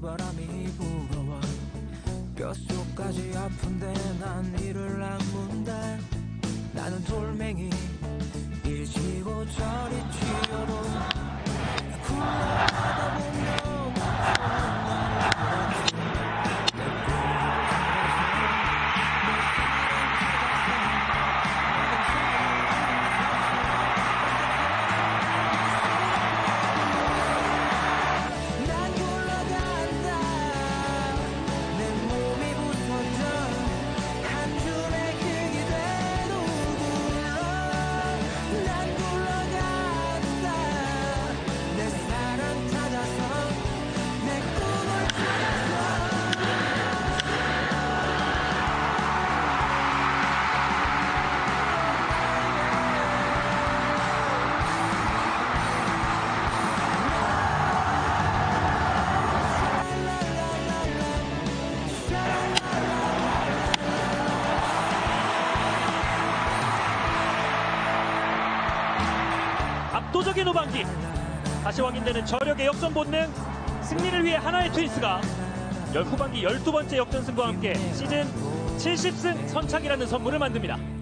비바람이 불어와. 뼛속까지 아픈데 난 이를 아문다 압도적인 후반기 다시 확인되는 저력의 역전 본능 승리를 위해 하나의 트윈스가 열 후반기 12번째 역전승과 함께 시즌 70승 선착이라는 선물을 만듭니다.